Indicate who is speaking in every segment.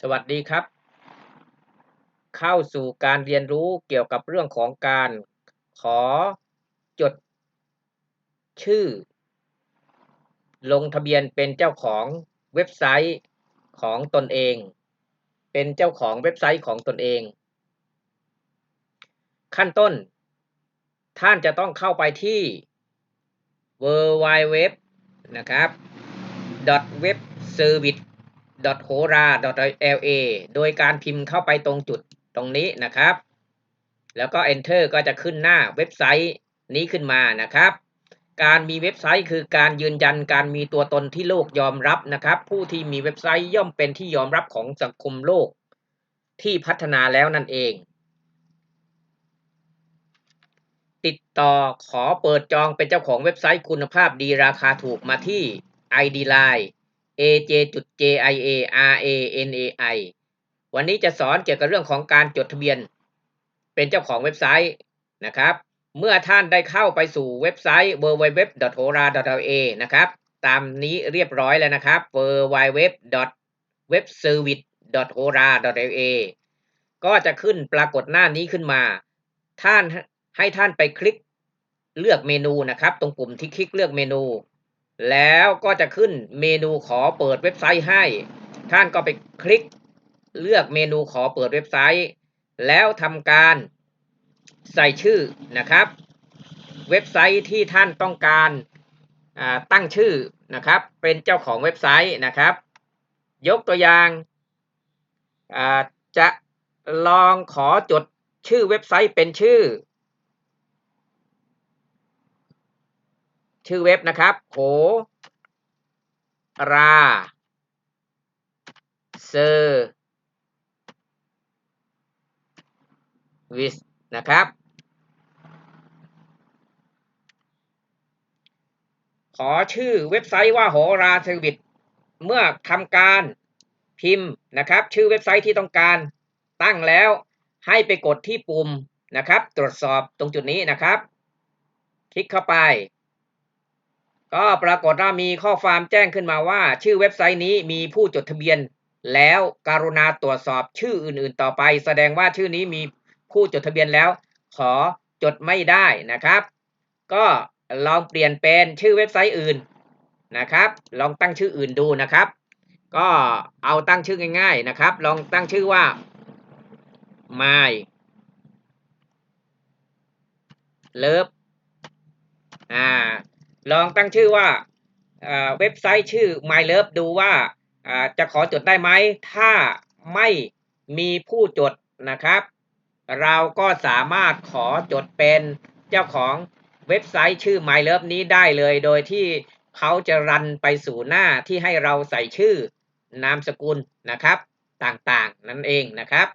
Speaker 1: สวัสดีครับ เข้าสู่การเรียนรู้เกี่ยวกับเรื่องของการขอจด ชื่อ ลงทะเบียนเป็นเจ้าของเว็บไซต์ของตนเอง เป็นเจ้าของเว็บไซต์ของตนเอง ขั้นต้น ท่านจะต้องเข้าไปที่ w w w นะครับ web service h o r a la โดยการพิมพ์เข้าไปตรงจุดตรงนี้นะครับ แล้วก็ enter ก็จะขึ้นหน้าเว็บไซต์นี้ขึ้นมานะครับ การมีเว็บไซต์คือการยืนยันการมีตัวตนที่โลกยอมรับนะครับ ผู้ที่มีเว็บไซต์ย่อมเป็นที่ยอมรับของสังคมโลก ที่พัฒนาแล้วนั่นเอง ติดต่อขอเปิดจองเป็นเจ้าของเว็บไซต์คุณภาพดีราคาถูกมาที่ ID Line aj.jiarani วันนี้จะสอนเกี่ยวกับเรื่องของการจดทะเบียน เป็นเจ้าของเว็บไซต์นะครับ เมื่อท่านได้เข้าไปสู่เว็บไซต์ www.hora.la นะครับ ตามนี้เรียบร้อยแล้วนะครับ www.webservice.hora.la ก็จะขึ้นปรากฏหน้านี้ขึ้นมา ท่านให้ท่านไปคลิกเลือกเมนูนะครับ ตรงปุ่มที่คลิกเลือกเมนู แล้วก็จะขึ้นเมนูขอเปิดเว็บไซต์ให้ ท่านก็ไปคลิกเลือกเมนูขอเปิดเว็บไซต์ แล้วทำการใส่ชื่อนะครับ เว็บไซต์ที่ท่านต้องการตั้งชื่อนะครับ เป็นเจ้าของเว็บไซต์นะครับ ยกตัวอย่างจะลองขอจดชื่อเว็บไซต์เป็นชื่อ ชื่อเว็บนะครับโหราเซอร์วิสนะครับ ขอชื่อเว็บไซต์ว่าโหราเซอร์วิสเมื่อทำการพิมพ์นะครับ ชื่อเว็บไซต์ที่ต้องการตั้งแล้วให้ไปกดที่ปุ่มนะครับ ตรวจสอบตรงจุดนี้นะครับ คลิกเข้าไป ก็ปรากฏว่ามีข้อความแจ้งขึ้นมาว่า ชื่อเว็บไซต์นี้มีผู้จดทะเบียน แล้วการุณาตรวจสอบชื่ออื่นๆ ต่อไป แสดงว่าชื่อนี้มีผู้จดทะเบียนแล้ว ขอจดไม่ได้นะครับ ก็ลองเปลี่ยนเป็นชื่อเว็บไซต์อื่นนะครับ ลองตั้งชื่ออื่นดูนะครับ ก็เอาตั้งชื่อง่ายๆนะครับ ลองตั้งชื่อว่า my love อ่า ลองตั้งชื่อว่าเว็บไซต์ชื่อ My Love ดูว่าจะขอจดได้ไหม ถ้าไม่มีผู้จดนะครับ เราก็สามารถขอจดเป็นเจ้าของเว็บไซต์ชื่อ My Love นี้ได้เลย โดยที่เขาจะรันไปสู่หน้าที่ให้เราใส่ชื่อนามสกุลนะครับ ต่างๆ นั่นเองนะครับ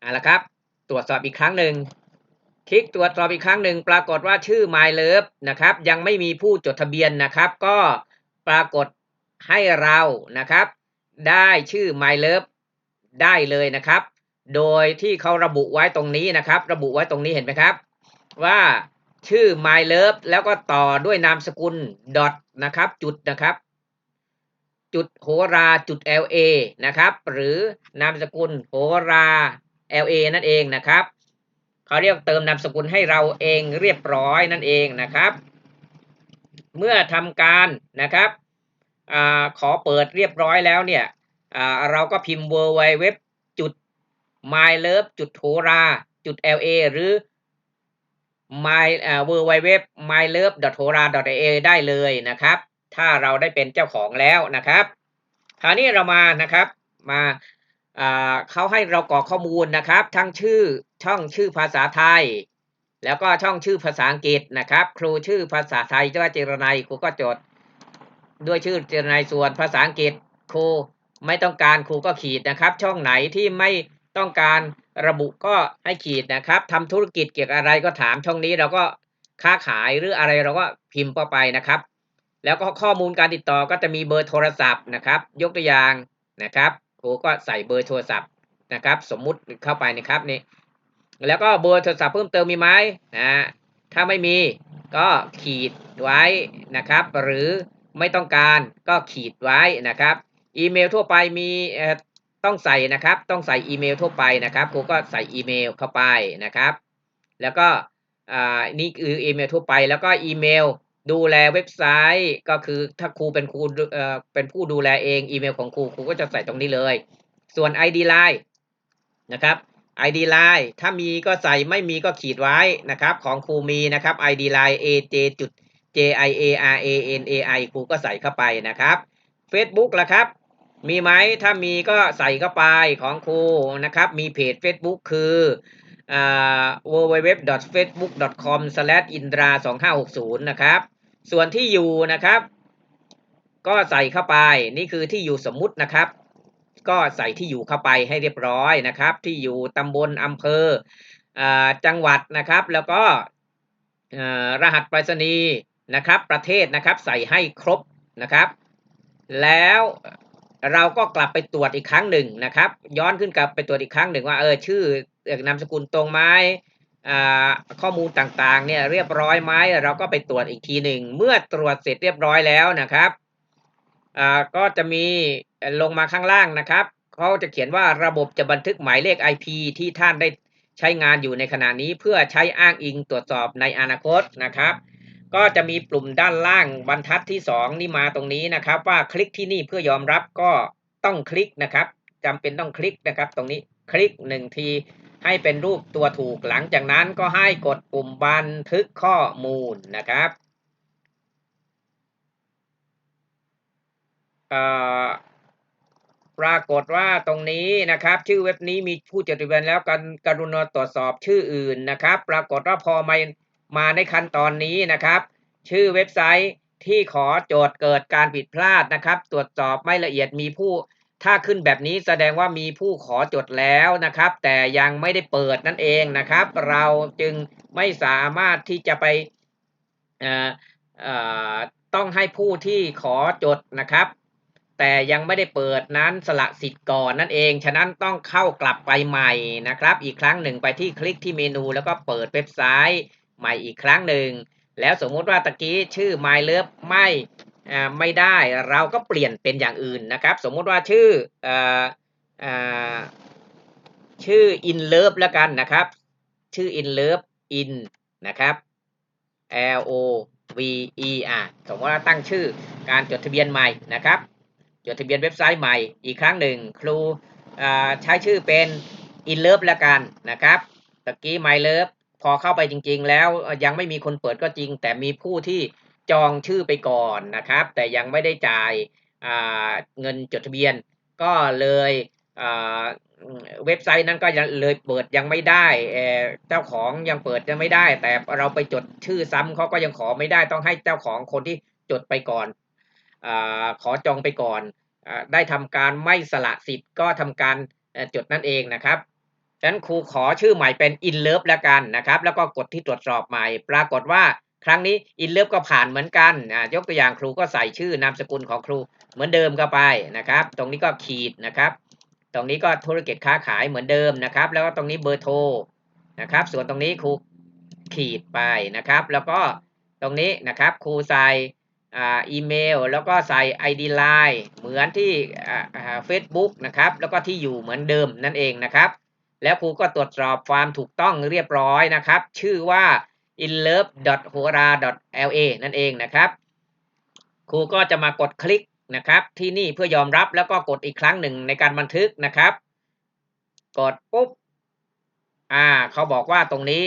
Speaker 1: เอาละครับ ตรวจสอบอีกครั้งหนึ่ง คลิกตรวจสอบอีกครั้งหนึ่งปรากฏว่าชื่อ My Love นะครับ ยังไม่มีผู้จดทะเบียนนะครับ ก็ปรากฏให้เรานะครับ ได้ชื่อ My Love ได้เลยนะครับ โดยที่เขาระบุไว้ตรงนี้นะครับ ระบุไว้ตรงนี้เห็นไหมครับ ว่าชื่อ My Love แล้วก็ต่อด้วยนามสกุลดอทนะครับ จุดนะครับ จุดโหราจุด LA นะครับ หรือนามสกุลโหรา LA นั่นเองนะครับ เขาเรียกเติมนามสกุลให้เราเองเรียบร้อยนั่นเองนะครับ เมื่อทำการนะครับอขอเปิดเรียบร้อยแล้วเนี่ยเราก็พิมพ์ w w w จุด my love จุดโทราจุด la หรือ my w w w my love h o r a a ได้เลยนะครับ ถ้าเราได้เป็นเจ้าของแล้วนะครับ คราวนี้เรามานะครับมา เขาให้เรากรอกข้อมูลนะครับ ทั้งชื่อช่องชื่อภาษาไทย แล้วก็ช่องชื่อภาษาอังกฤษนะครับ ครูชื่อภาษาไทยว่าเจรนายครูก็จด ด้วยชื่อเจรนายส่วนภาษาอังกฤษครูไม่ต้องการครูก็ขีดนะครับ ช่องไหนที่ไม่ต้องการระบุก็ให้ขีดนะครับทำธุรกิจเกี่ยวกับอะไรก็ถามช่องนี้เราก็ค้าขายหรืออะไรเราก็พิมพ์เข้าไปนะครับ แล้วก็ข้อมูลการติดต่อก็จะมีเบอร์โทรศัพท์นะครับ ยกตัวอย่างนะครับ ครูก็ใส่เบอร์โทรศัพท์นะครับ สมมุติเข้าไปนะครับนี่แล้วก็เบอร์โทรศัพท์เพิ่มเติมมีไหมนะถ้าไม่มีก็ขีดไว้นะครับ หรือไม่ต้องการก็ขีดไว้นะครับ อีเมลทั่วไปมีเอ่อต้องใส่นะครับ ต้องใส่อีเมลทั่วไปนะครับครูก็ใส่อีเมลเข้าไปนะครับ แล้วก็อ่านี่คืออีเมลทั่วไป แล้วก็อีเมล ดูแลเว็บไซต์ก็คือถ้าครูเป็นครูดูเอ่อเป็นผู้ดูแลเองอีเมลของครูครูก็จะใส่ตรงนี้เลย ส่วน ID Line นะครับ ID Line ถ้ามีก็ใส่ไม่มีก็ขีดไว้นะครับของครูมีนะครับ ID Line AJ จุด J I A R A N A I ครูก็ใส่เข้าไปนะครับ Facebook ล่ะครับ มีไหมถ้ามีก็ใส่เข้าไปของครูนะครับ มีเพจ Facebook คือ www.facebook.com/indra2560 นะครับ ส่วนที่อยู่นะครับ ก็ใส่เข้าไปนี่คือที่อยู่สมมุตินะครับ ก็ใส่ที่อยู่เข้าไปให้เรียบร้อยนะครับ ที่อยู่ตำบลอำเภออจังหวัดนะครับ แล้วก็รหัสไปรษณีย์นะครับ ประเทศนะครับใส่ให้ครบนะครับ แล้วเราก็กลับไปตรวจอีกครั้งหนึ่งนะครับ ย้อนขึ้นกลับไปตรวจอีกครั้งหนึ่งว่าเออชื่อเอ่อนามสกุลตรงไหม ข้อมูลต่างๆเนี่ยเรียบร้อยไหมเราก็ไปตรวจอีกทีหนึ่งเมื่อตรวจเสร็จเรียบร้อยแล้วนะครับก็จะมีลงมาข้างล่างนะครับเขาจะเขียนว่าระบบจะบันทึกหมายเลข IP ที่ท่านได้ใช้งานอยู่ในขณะนี้เพื่อใช้อ้างอิงตรวจสอบในอนาคตนะครับ ก็จะมีปุ่มด้านล่างบรรทัดที่ 2 นี่มาตรงนี้นะครับ ว่าคลิกที่นี่เพื่อยอมรับก็ต้องคลิกนะครับจำเป็นต้องคลิกนะครับ ตรงนี้คลิกหนึ่งที ให้เป็นรูปตัวถูกหลังจากนั้นก็ให้กดปุ่มบันทึกข้อมูลนะครับปรากฏว่าตรงนี้นะครับ ชื่อเว็บนี้มีผู้จดทะเบียนแล้วกันกรุณาตรวจสอบชื่ออื่นนะครับ ปรากฏว่าพอมามาในขั้นตอนนี้นะครับ ชื่อเว็บไซต์ที่ขอโจทย์เกิดการผิดพลาดนะครับ ตรวจสอบไม่ละเอียดมีผู้ ถ้าขึ้นแบบนี้แสดงว่ามีผู้ขอจดแล้วนะครับ แต่ยังไม่ได้เปิดนั่นเองนะครับ เราจึงไม่สามารถที่จะไปต้องให้ผู้ที่ขอจดนะครับ แต่ยังไม่ได้เปิดนั้นสละสิทธิ์ก่อนนั่นเอง ฉะนั้นต้องเข้ากลับไปใหม่นะครับ อีกครั้งหนึ่งไปที่คลิกที่เมนูแล้วก็เปิดเว็บไซต์ใหม่อีกครั้งหนึ่งแล้วสมมุติว่าตะกี้ชื่อ My Love ไม่ ไม่ได้เราก็เปลี่ยนเป็นอย่างอื่นนะครับ สมมติว่าชื่ออชื่อ In Love แล้วกันนะครับ ชื่อ In Love In นะครับ L O V E R สมมติว่าตั้งชื่อการจดทะเบียนใหม่นะครับ จดทะเบียนเว็บไซต์ใหม่อีกครั้งหนึ่งครูใช้ชื่อเป็น In Love แล้วกันนะครับตะกี้ My Love พอเข้าไปจริง ๆ แล้วยังไม่มีคนเปิดก็จริง แต่มีผู้ที่ จองชื่อไปก่อนนะครับ แต่ยังไม่ได้จ่ายาเงินจดทะเบียน ก็เลยเว็บไซต์นั้นก็ยังเลยเปิดยังไม่ได้เจ้าของยังเปิดยังไม่ได้ แต่เราไปจดชื่อซ้ำเขาก็ยังขอไม่ได้ต้องให้เจ้าของคนที่จดไปก่อนอขอจองไปก่อนอได้ทำการไม่สละสิทธิ์ก็ทำการจดนั่นเองนะครับฉะนั้นครูขอชื่อใหม่เป็น in love แล้วกันนะครับ แล้วก็กดที่ตรวจสอบใหม่ ปรากฏว่า ครั้งนี้ in love ก็ผ่านเหมือนกันยกตัวอย่างครูก็ใส่ชื่อนามสกุลของครูเหมือนเดิมเข้าไปนะครับ ตรงนี้ก็ขีดนะครับ ตรงนี้ก็ธุรกิจค้าขายเหมือนเดิมนะครับ แล้วก็ตรงนี้เบอร์โทรนะครับ ส่วนตรงนี้ครูขีดไปนะครับ แล้วก็ตรงนี้นะครับครูใส่อีเมล แล้วก็ใส่ ID Line เหมือนที่อ่าอ่า Facebook นะครับ แล้วก็ที่อยู่เหมือนเดิมนั่นเองนะครับ แล้วครูก็ตรวจสอบความถูกต้องเรียบร้อยนะครับ ชื่อว่า inlove.hora.la นั่นเองนะครับ ครูก็จะมากดคลิกนะครับที่นี่เพื่อยอมรับแล้วก็กดอีกครั้งหนึ่งในการบันทึกนะครับ กดปุ๊บอ่าเขาบอกว่าตรงนี้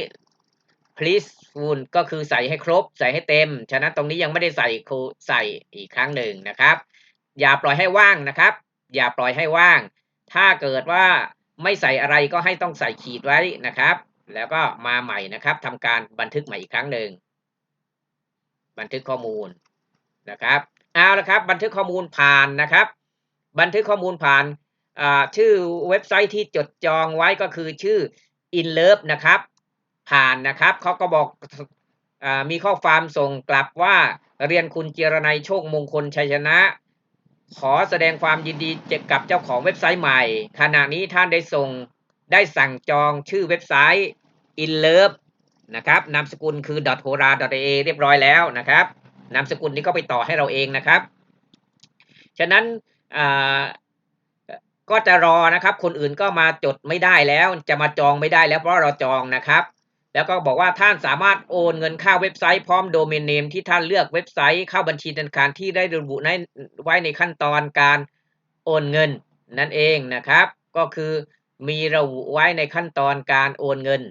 Speaker 1: please full ก็คือใส่ให้ครบ ใส่ให้เต็ม ฉะนั้นตรงนี้ยังไม่ได้ใส่ครูใส่อีกครั้งหนึ่งนะครับ อย่าปล่อยให้ว่างนะครับ อย่าปล่อยให้ว่าง ถ้าเกิดว่าไม่ใส่อะไรก็ให้ต้องใส่ขีดไว้นะครับ แล้วก็มาใหม่นะครับทำการบันทึกใหม่อีกครั้งหนึ่งบันทึกข้อมูลนะครับเอาละครับ บันทึกข้อมูลผ่านนะครับ บันทึกข้อมูลผ่านชื่อเว็บไซต์ที่จดจองไว้ก็คือชื่อ InLove นะครับ ผ่านนะครับเขาก็บอกอมีข้อความส่งกลับว่าเรียนคุณเจรนัยโชคมงคลชัยชนะ ขอแสดงความยินดีกับเจ้าของเว็บไซต์ใหม่ ขณะนี้ท่านได้ส่ง ได้สั่งจองชื่อเว็บไซต์ InLove นะครับนามสกุลคือ .hora.a เรียบร้อยแล้วนะครับนามสกุลนี้ก็ไปต่อให้เราเองนะครับ ฉะนั้นก็จะรอนะครับ คนอื่นก็มาจดไม่ได้แล้ว จะมาจองไม่ได้แล้วเพราะเราจองนะครับ แล้วก็บอกว่าท่านสามารถโอนเงินเข้าเว็บไซต์พร้อมโดเมนเนมที่ท่านเลือกเว็บไซต์เข้าบัญชีธนาคารที่ได้ระบุไว้ในขั้นตอนการโอนเงินนั่นเองนะครับ ก็คือ มีระบุไว้ในขั้นตอนการโอนเงิน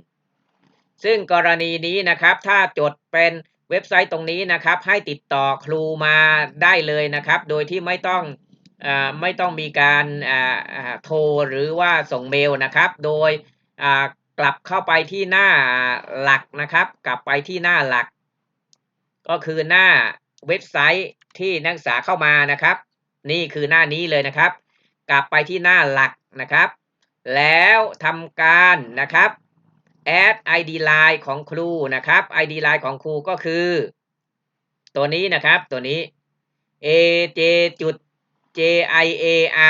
Speaker 1: ซึ่งกรณีนี้นะครับ ถ้าจดเป็นเว็บไซต์ตรงนี้นะครับ ให้ติดต่อครูมาได้เลยนะครับ โดยที่ไม่ต้องอไม่ต้องมีการโทรหรือว่าส่งเมลนะครับ โดยกลับเข้าไปที่หน้าหลักนะครับ กลับไปที่หน้าหลัก ก็คือหน้าเว็บไซต์ที่นักศึกษาเข้ามานะครับ นี่คือหน้านี้เลยนะครับ กลับไปที่หน้าหลักนะครับ แล้วทำการนะครับ add id line ของครูนะครับ id line ของครูก็คือ ตัวนี้นะครับตัวนี้ aj จุด j i a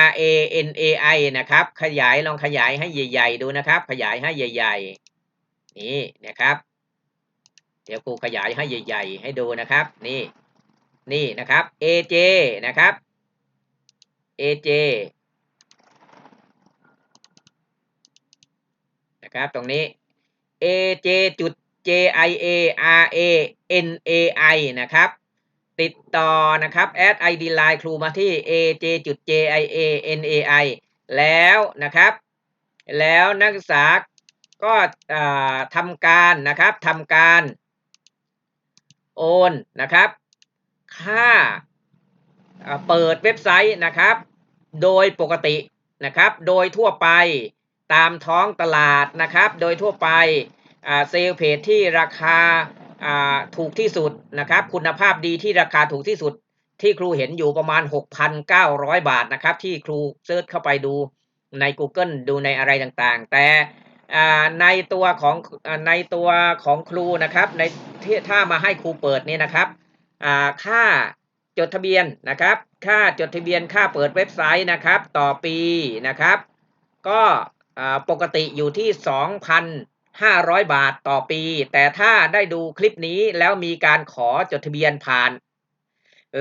Speaker 1: r a n a i นะครับ ขยายลองขยายให้ใหญ่ ๆ ดูนะครับ ขยายให้ใหญ่ ๆ นี่นะครับ เดี๋ยวครูขยายให้ใหญ่ ๆ ให้ดูนะครับ นี่นี่นะครับ aj นะครับ aj นะครับตรงนี้ aj จุด j i a r a n a i นะครับ ติดต่อนะครับ add id line ครูมาที่ aj จุด j i a n a i แล้วนะครับ แล้วนักศึกษาก็าทำการนะครับทำการโอนนะครับค่าอ่าเปิดเว็บไซต์นะครับ โดยปกตินะครับ โดยทั่วไป ตามท้องตลาดนะครับ โดยทั่วไปเซลล์เพจที่ราคาถูกที่สุดนะครับ คุณภาพดีที่ราคาถูกที่สุด ที่ครูเห็นอยู่ประมาณ 6,900 บาทนะครับ ที่ครูเซิร์ชเข้าไปดูใน Google ดูในอะไรต่างๆ แต่ในตัวของในตัวของครูนะครับในที่ถ้ามาให้ครูเปิดนี่นะครับค่าจดทะเบียนนะครับ ค่าจดทะเบียนค่าเปิดเว็บไซต์นะครับ ต่อปีนะครับ ก็ ปกติอยู่ที่ 2,500 บาทต่อปี แต่ถ้าได้ดูคลิปนี้แล้วมีการขอจดทะเบียนผ่าน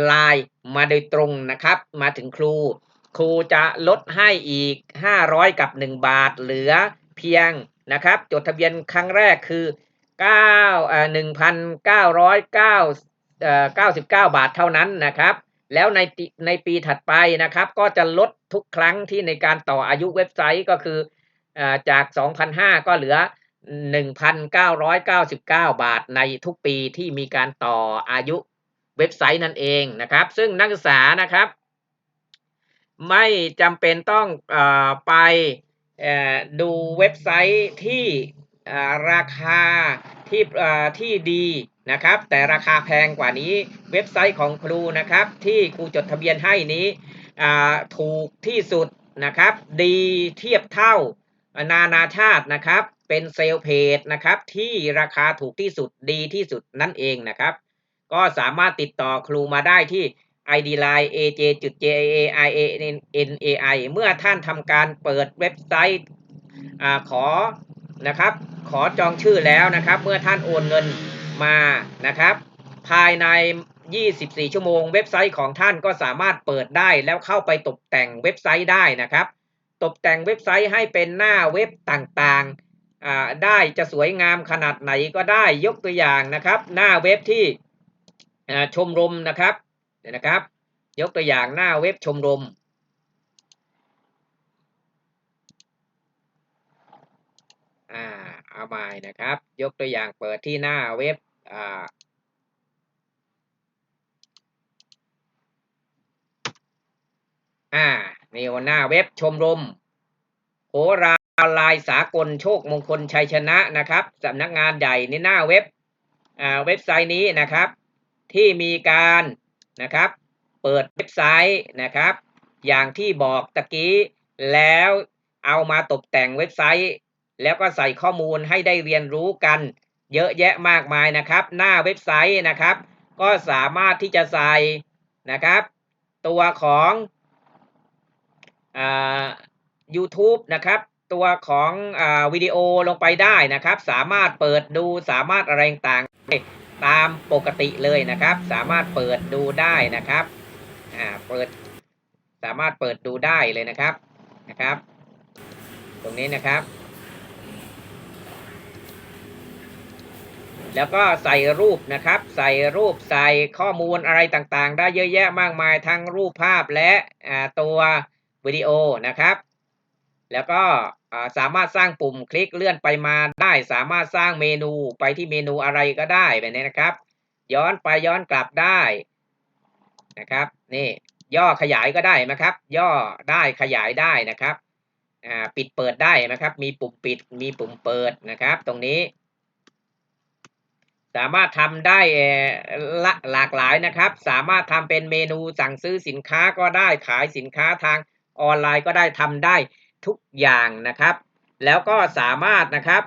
Speaker 1: ไลน์มาโดยตรงนะครับ มาถึงครู ครูจะลดให้อีก 500 กับ 1 บาทเหลือเพียงนะครับ จดทะเบียนครั้งแรกคือ9เอ่อ1,999 99บาทเท่านั้นนะครับ แล้วในในปีถัดไปนะครับ ก็จะลดทุกครั้งที่ในการต่ออายุเว็บไซต์ก็คือ จาก 2,500 ก็เหลือ 1,999 บาทในทุกปีที่มีการต่ออายุเว็บไซต์นั่นเองนะครับ ซึ่งนักศึกษานะครับ ไม่จำเป็นต้องอไปดูเว็บไซต์ที่ราคาที่ที่ดีนะครับ แต่ราคาแพงกว่านี้เว็บไซต์ของครูนะครับ ที่ครูจดทะเบียนให้นี้ถูกที่สุดนะครับ ดีเทียบเท่า นานาชาตินะครับเป็นเซลล์เพจนะครับที่ราคาถูกที่สุดดีที่สุดนั่นเองนะครับ ก็สามารถติดต่อครูมาได้ที่ ID Line aj.jaianai เมื่อท่านทำการเปิดเว็บไซต์อขอนะครับ ขอจองชื่อแล้วนะครับ เมื่อท่านโอนเงินมานะครับ ภายใน 24 ชั่วโมง เว็บไซต์ของท่านก็สามารถเปิดได้แล้วเข้าไปตกแต่งเว็บไซต์ได้นะครับ ตกแต่งเว็บไซต์ให้เป็นหน้าเว็บต่างๆ ได้จะสวยงามขนาดไหนก็ได้ยกตัวอย่างนะครับ หน้าเว็บที่ชมรมนะครับเดี๋ยนะครับ ยกตัวอย่างหน้าเว็บชมรมอ่าเอาใหม่นะครับ ยกตัวอย่างเปิดที่หน้าเว็บอ่า อ่านี่หน้าเว็บชมรมโหราลายสากลโชคมงคลชัยชนะนะครับสำนักงานใหญ่ในหน้าเว็บอ่าเว็บไซต์นี้นะครับ ที่มีการนะครับ เปิดเว็บไซต์นะครับ อย่างที่บอกตะกี้แล้วเอามาตกแต่งเว็บไซต์ แล้วก็ใส่ข้อมูลให้ได้เรียนรู้กัน เยอะแยะมากมายนะครับ หน้าเว็บไซต์นะครับ ก็สามารถที่จะใส่นะครับ ตัวของ YouTube นะครับ ตัวของอาวิดีโอลงไปได้นะครับ สามารถเปิดดูสามารถอะไรต่างตามปกติเลยนะครับ สามารถเปิดดูได้นะครับอ่าเปิดสามารถเปิดดูได้เลยนะครับนะครับ ตรงนี้นะครับ แล้วก็ใส่รูปนะครับ ใส่รูปใส่ข้อมูลอะไรต่างๆ ได้เยอะแยะมากมายทั้งรูปภาพและอ่าตัว วิดีโอนะครับ แล้วก็สามารถสร้างปุ่มคลิกเลื่อนไปมาได้ สามารถสร้างเมนูไปที่เมนูอะไรก็ได้แบบนี้นะครับ ย้อนไปย้อนกลับได้นะครับ นี่ย่อขยายก็ได้นะครับ ย่อได้ขยายได้นะครับปิดเปิดได้นะครับ มีปุ่มปิดมีปุ่มเปิดนะครับ ตรงนี้ สามารถทำได้หลากหลายนะครับ สามารถทำเป็นเมนูสั่งซื้อสินค้าก็ได้ขายสินค้าทาง ออนไลน์ก็ได้ทำได้ทุกอย่างนะครับ แล้วก็สามารถนะครับ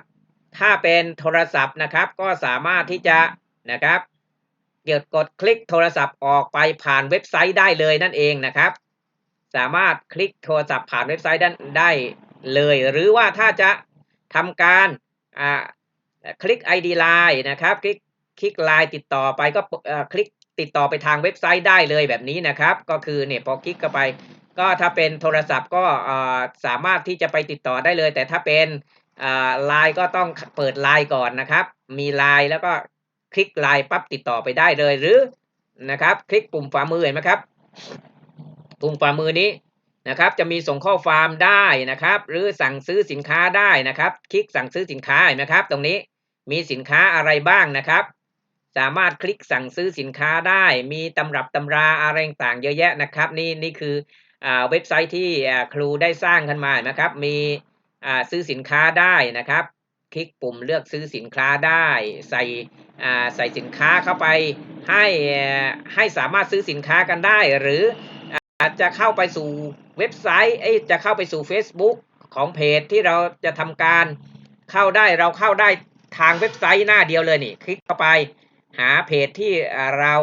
Speaker 1: ถ้าเป็นโทรศัพท์นะครับ ก็สามารถที่จะนะครับเกี่ยวกดคลิกโทรศัพท์ออกไปผ่านเว็บไซต์ได้เลยนั่นเองนะครับ สามารถคลิกโทรศัพท์ผ่านเว็บไซต์ได้ได้เลย หรือว่าถ้าจะทำการอ่าคลิก ID Line นะครับ คลิกคลิกไลน์ติดต่อไปก็อ่อคลิกติดต่อไปทางเว็บไซต์ได้เลยแบบนี้นะครับ ก็คือเนี่ยพอคลิกเข้าไป ก็ถ้าเป็นโทรศัพท์ก็สามารถที่จะไปติดต่อได้เลย แต่ถ้าเป็นไลน์ก็ต้องเปิดไลน์ก่อนนะครับ มีไลน์แล้วก็คลิกไลน์ปั๊บติดต่อไปได้เลยหรือนะครับ คลิกปุ่มฝ่ามือเห็นไหมครับ ปุ่มฝ่ามือนี้นะครับ จะมีส่งข้อความได้นะครับ หรือสั่งซื้อสินค้าได้นะครับ คลิกสั่งซื้อสินค้าเห็นไหมครับ ตรงนี้มีสินค้าอะไรบ้างนะครับ สามารถคลิกสั่งซื้อสินค้าได้ มีตำรับตำราอะไรต่างเยอะแยะนะครับ นี่นี่คือ เว็บไซต์ที่ครูได้สร้างขึ้นมานะครับ มีซื้อสินค้าได้นะครับ คลิกปุ่มเลือกซื้อสินค้าได้ ใส่ใส่สินค้าเข้าไปให้ให้สามารถซื้อสินค้ากันได้ หรืออาจจะเข้าไปสู่เว็บไซต์เอ้ยจะเข้าไปสู่ Facebook ของเพจที่เราจะทำการเข้าได้เราเข้าได้ทางเว็บไซต์หน้าเดียวเลยนี่ คลิกเข้าไปหาเพจที่เรา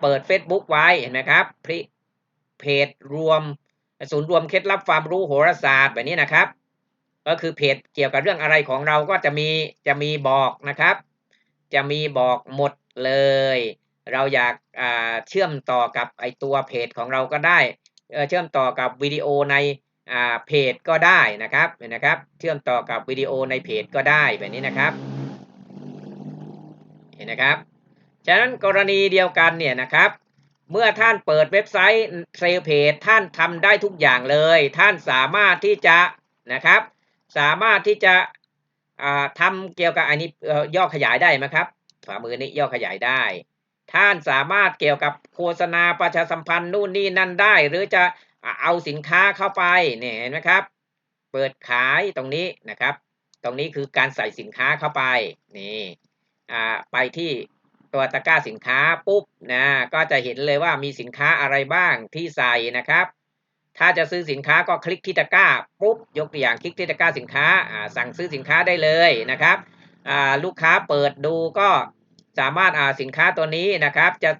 Speaker 1: เปิด Facebook ไว้เห็นไหมครับ เพจรวม ศูนย์รวมเคล็ดลับความรู้โหราศาสตร์แบบนี้นะครับ ก็คือเพจเกี่ยวกับเรื่องอะไรของเราก็จะมีจะมีบอกนะครับ จะมีบอกหมดเลย เราอยากาเชื่อมต่อกับไอตัวเพจของเราก็ได้เชื่อมต่อกับวิดีโอในอเพจก็ได้นะครับเห็นนะครับ เชื่อมต่อกับวิดีโอในเพจก็ได้แบบนี้นะครับ เห็นนะครับ ฉะนั้นกรณีเดียวกันเนี่ยนะครับ เมื่อท่านเปิดเว็บไซต์เซลเพจท่านทำได้ทุกอย่างเลย ท่านสามารถที่จะนะครับ สามารถที่จะอ่าทำเกี่ยวกับอันนี้ย่อขยายได้ไหมครับฝ่ามือนี้ย่อขยายได้ ท่านสามารถเกี่ยวกับโฆษณาประชาสัมพันธ์นู่นนี่นั่นได้ หรือจะเอาสินค้าเข้าไปเนี่ยเห็นไหมครับ เปิดขายตรงนี้นะครับ ตรงนี้คือการใส่สินค้าเข้าไปนี่ไปที่ ตัวตะกร้าสินค้าปุ๊บนะก็จะเห็นเลยว่ามีสินค้าอะไรบ้างที่ใส่นะครับ ถ้าจะซื้อสินค้าก็คลิกที่ตะกร้าปุ๊บยกตัวอย่างคลิกที่ตะกร้าสินค้าสั่งซื้อสินค้าได้เลยนะครับลูกค้าเปิดดูก็สามารถาสินค้าตัวนี้นะครับจะ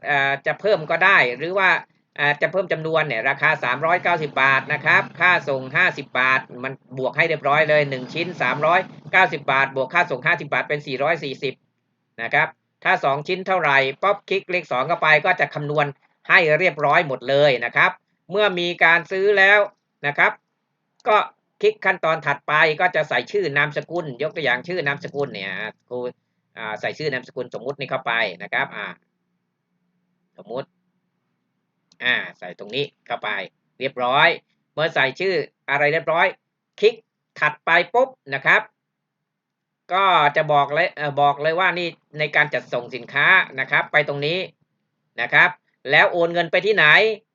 Speaker 1: จะเพิ่มก็ได้หรือว่าอ่าจะเพิ่มจำนวนเนี่ยราคา 390 บาทนะครับ ค่าส่ง 50 บาท มันบวกให้เรียบร้อยเลย 1 ชิ้น 390 บาท บวกค่าส่ง 50 บาทเป็น 440 นะครับ ถ้า 2 ชิ้นเท่าไหร่ป๊อปคลิกเลข2เข้าไปก็จะคำนวณให้เรียบร้อยหมดเลยนะครับ เมื่อมีการซื้อแล้วนะครับ ก็คลิกขั้นตอนถัดไปก็จะใส่ชื่อนามสกุล ยกตัวอย่างชื่อนามสกุลเนี่ยครูใส่ชื่อนามสกุลสมมุตินี่เข้าไปนะครับอ่าสมมุติอ่าใส่ตรงนี้เข้าไป เรียบร้อย เมื่อใส่ชื่ออะไรเรียบร้อย คลิกถัดไปปุ๊บนะครับ ก็จะบอกเลยเออบอกเลยว่านี่ในการจัดส่งสินค้านะครับ ไปตรงนี้นะครับ แล้วโอนเงินไปที่ไหน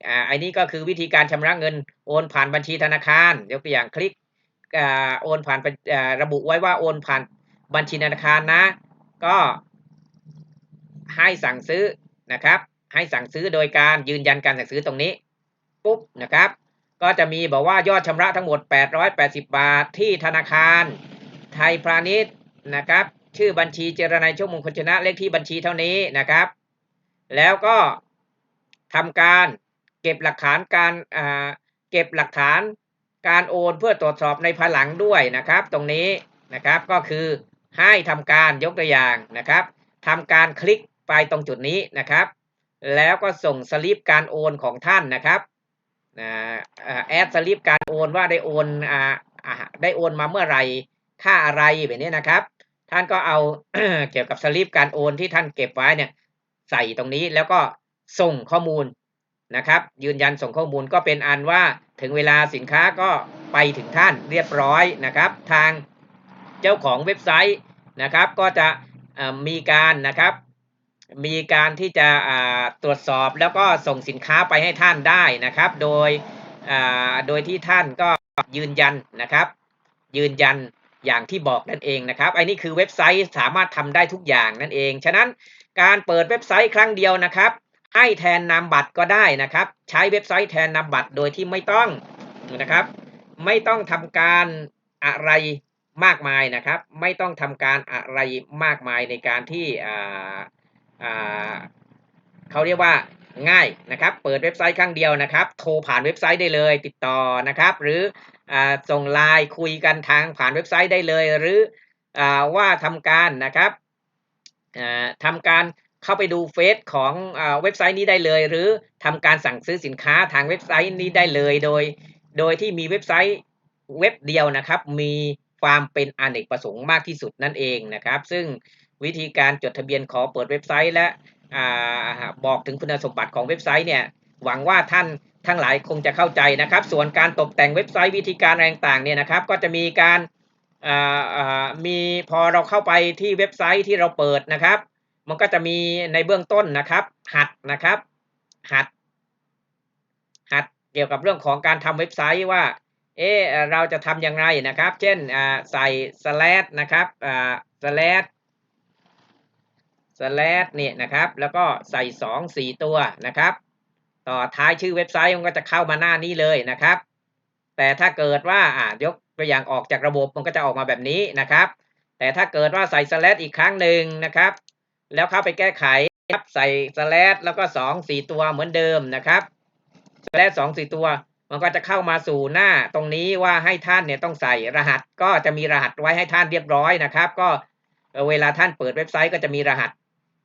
Speaker 1: อ่าอันนี้ก็คือวิธีการชำระเงินโอนผ่านบัญชีธนาคารยกตัวอย่างคลิกอ่าโอนผ่านอ่าระบุไว้ว่าโอนผ่านบัญชีธนาคารนะ ก็ให้สั่งซื้อนะครับ ให้สั่งซื้อโดยการยืนยันการสั่งซื้อตรงนี้ปุ๊บนะครับ ก็จะมีบอกว่ายอดชำระทั้งหมด 880 บาทที่ธนาคารไทยพาณิชย์ นะครับ ชื่อบัญชีเจรนายโชคมงคลชนะเลขที่บัญชีเท่านี้นะครับ แล้วก็ทำการเก็บหลักฐานการอ่าเก็บหลักฐานการโอนเพื่อตรวจสอบในภายหลังด้วยนะครับ ตรงนี้นะครับก็คือให้ทำการยกตัวอย่างนะครับทำการคลิกไปตรงจุดนี้นะครับ แล้วก็ส่งสลิปการโอนของท่านนะครับแอดสลิปการโอนว่าได้โอนอ่าได้โอนมาเมื่อไหร่ ค่าอะไรแบบนี้นะครับ ท่านก็เอาเกี่ยวกับสลิปการโอนที่ท่านเก็บไว้เนี่ย ใส่ตรงนี้แล้วก็ส่งข้อมูลนะครับ ยืนยันส่งข้อมูลก็เป็นอันว่าถึงเวลาสินค้าก็ไปถึงท่านเรียบร้อยนะครับ ทางเจ้าของเว็บไซต์นะครับ ก็จะมีการนะครับมีการที่จะตรวจสอบแล้วก็ส่งสินค้าไปให้ท่านได้นะครับ โดยโดยที่ท่านก็ยืนยันนะครับ ยืนยัน อย่างที่บอกนั่นเองนะครับไอันนี้คือเว็บไซต์สามารถทำได้ทุกอย่างนั่นเอง ฉะนั้นการเปิดเว็บไซต์ครั้งเดียวนะครับ ให้แทนนามบัตรก็ได้นะครับ ใช้เว็บไซต์แทนนามบัตรโดยที่ไม่ต้องนะครับ ไม่ต้องทำการอะไรมากมายนะครับ ไม่ต้องทำการอะไรมากมายในการที่อ่าเขาเรียกว่าง่ายนะครับ เปิดเว็บไซต์ครั้งเดียวนะครับ โทรผ่านเว็บไซต์ได้เลยติดต่อนะครับ หรือ ส่งไลน์คุยกันทางผ่านเว็บไซต์ได้เลย หรืออว่าทำการนะครับทำการเข้าไปดูเฟซของอเว็บไซต์นี้ได้เลย หรือทำการสั่งซื้อสินค้าทางเว็บไซต์นี้ได้เลยโดย โดยที่มีเว็บไซต์เว็บเดียวนะครับ มีความเป็นอเนกประสงค์มากที่สุดนั่นเองนะครับ ซึ่งวิธีการจดทะเบียนขอเปิดเว็บไซต์และอบอกถึงคุณสมบัติของเว็บไซต์เนี่ยหวังว่าท่าน ทั้งหลายคงจะเข้าใจนะครับ ส่วนการตกแต่งเว็บไซต์วิธีการอะไรต่างๆเนี่ยนะครับ ก็จะมีการมีพอเราเข้าไปที่เว็บไซต์ที่เราเปิดนะครับ มันก็จะมีในเบื้องต้นนะครับ หัดนะครับ หัด หัดเกี่ยวกับเรื่องของการทำเว็บไซต์ว่า เออเราจะทำอย่างไรนะครับ เช่นใส่ slash นะครับอ่า slash slash เนี่ยนะครับ แล้วก็ใส่สองสี่ตัวนะครับ ต่อท้ายชื่อเว็บไซต์มันก็จะเข้ามาหน้านี้เลยนะครับ แต่ถ้าเกิดว่าอ่ายกตัวอย่างออกจากระบบมันก็จะออกมาแบบนี้นะครับ แต่ถ้าเกิดว่าใส่ slash อีกครั้งหนึ่งนะครับ แล้วเข้าไปแก้ไขครับใส่ slash แล้วก็สองสี่ตัวเหมือนเดิมนะครับ slash สองสี่ตัวมันก็จะเข้ามาสู่หน้าตรงนี้ว่าให้ท่านเนี่ยต้องใส่รหัสก็จะมีรหัสไว้ให้ท่านเรียบร้อยนะครับ ก็เวลาท่านเปิดเว็บไซต์ก็จะมีรหัส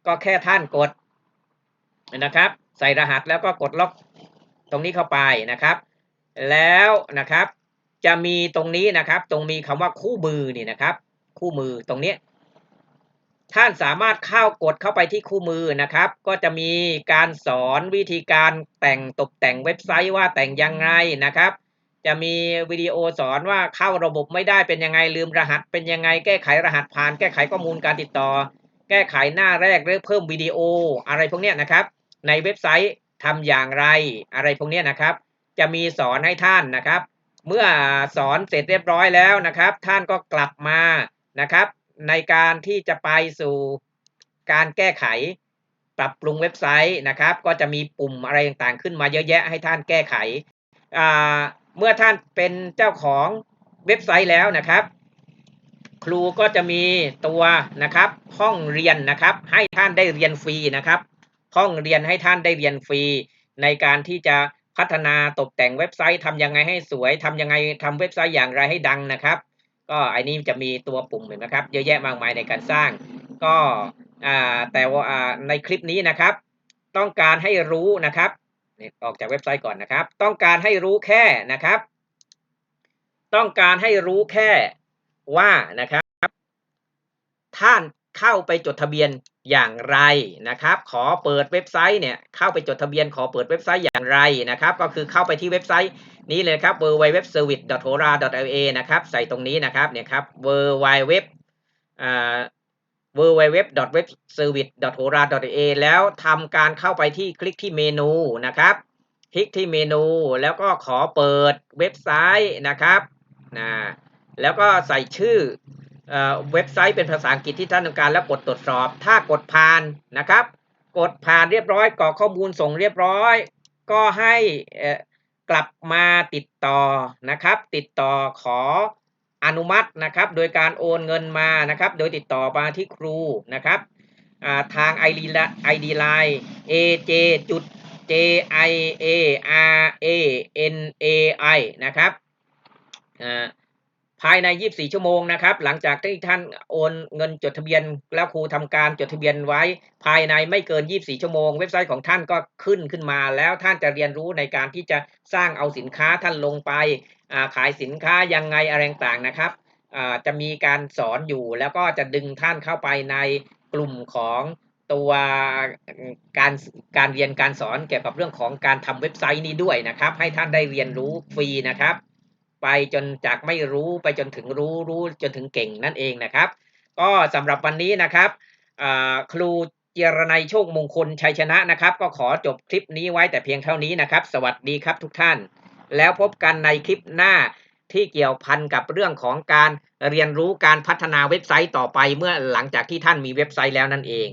Speaker 1: ก็แค่ท่านกดนะครับ ใส่รหัสแล้วก็กดล็อกตรงนี้เข้าไปนะครับ แล้วนะครับจะมีตรงนี้นะครับ ตรงมีคำว่าคู่มือนี่นะครับ คู่มือตรงนี้ ท่านสามารถเข้ากดเข้าไปที่คู่มือนะครับ ก็จะมีการสอนวิธีการแต่งตกแต่งเว็บไซต์ว่าแต่งยังไงนะครับ จะมีวิดีโอสอนว่าเข้าระบบไม่ได้เป็นยังไงลืมรหัส เป็นยังไงแก้ไขรหัสผ่าน แก้ไขข้อมูลการติดต่อ แก้ไขหน้าแรกหรือเพิ่มวิดีโออะไรพวกนี้นะครับ ในเว็บไซต์ทำอย่างไรอะไรพวกนี้นะครับ จะมีสอนให้ท่านนะครับ เมื่อสอนเสร็จเรียบร้อยแล้วนะครับ ท่านก็กลับมานะครับ ในการที่จะไปสู่การแก้ไข ปรับปรุงเว็บไซต์นะครับ ก็จะมีปุ่มอะไรต่างๆ ขึ้นมาเยอะแยะให้ท่านแก้ไข เมื่อท่านเป็นเจ้าของเว็บไซต์แล้วนะครับ ครูก็จะมีตัวนะครับห้องเรียนนะครับ ให้ท่านได้เรียนฟรีนะครับ ห้องเรียนให้ท่านได้เรียนฟรี ในการที่จะพัฒนาตกแต่งเว็บไซต์ทำยังไงให้สวยทำยังไงทำเว็บไซต์อย่างไรให้ดังนะครับ ก็อันนี้จะมีตัวปุ่มเห็นไหมครับ เยอะแยะมากมายในการสร้าง ก็แต่ว่าในคลิปนี้นะครับ ต้องการให้รู้นะครับนี่ออกจากเว็บไซต์ก่อนนะครับ ต้องการให้รู้แค่นะครับ ต้องการให้รู้แค่ว่านะครับ ท่านเข้าไปจดทะเบียน อย่างไรนะครับ ขอเปิดเว็บไซต์เนี่ยเข้าไปจดทะเบียนขอเปิดเว็บไซต์อย่างไรนะครับ ก็คือเข้าไปที่เว็บไซต์นี้เลยครับ www.service.hora.la นะครับ ใส่ตรงนี้นะครับเนี่ยครับ www www.webservice.hora.a แล้วทำการเข้าไปที่คลิกที่เมนูนะครับ คลิกที่เมนูแล้วก็ขอเปิดเว็บไซต์นะครับนะแล้วก็ใส่ชื่อ เว็บไซต์เป็นภาษาอังกฤษที่ท่านต้องการแล้วกดตรวจสอบ ถ้ากดผ่านนะครับ กดผ่านเรียบร้อยกรอกข้อมูลส่งเรียบร้อย ก็ให้กลับมาติดต่อนะครับ ติดต่อขออนุมัตินะครับ โดยการโอนเงินมานะครับ โดยติดต่อมาที่ครูนะครับทาง ID ID Line aj จุด j i a r a n a i นะครับอ่า ภายใน 24 ชั่วโมงนะครับ หลังจากที่ท่านโอนเงินจดทะเบียน แล้วครูทำการจดทะเบียนไว้ ภายในไม่เกิน 24 ชั่วโมง เว็บไซต์ของท่านก็ขึ้นขึ้นมา แล้วท่านจะเรียนรู้ในการที่จะสร้างเอาสินค้าท่านลงไปขายสินค้ายังไงอะไรต่างๆนะครับจะมีการสอนอยู่แล้วก็จะดึงท่านเข้าไปในกลุ่มของตัวการการเรียนการสอนเกี่ยวกับเรื่องของการทำเว็บไซต์นี้ด้วยนะครับ ให้ท่านได้เรียนรู้ฟรีนะครับ ไปจนจากไม่รู้ไปจนถึงรู้รู้จนถึงเก่งนั่นเองนะครับ ก็สำหรับวันนี้นะครับครูเจรนัยโชคมงคลชัยชนะนะครับ ก็ขอจบคลิปนี้ไว้แต่เพียงเท่านี้นะครับ สวัสดีครับทุกท่าน แล้วพบกันในคลิปหน้าที่เกี่ยวพันกับเรื่องของการเรียนรู้การพัฒนาเว็บไซต์ต่อไปเมื่อหลังจากที่ท่านมีเว็บไซต์แล้วนั่นเอง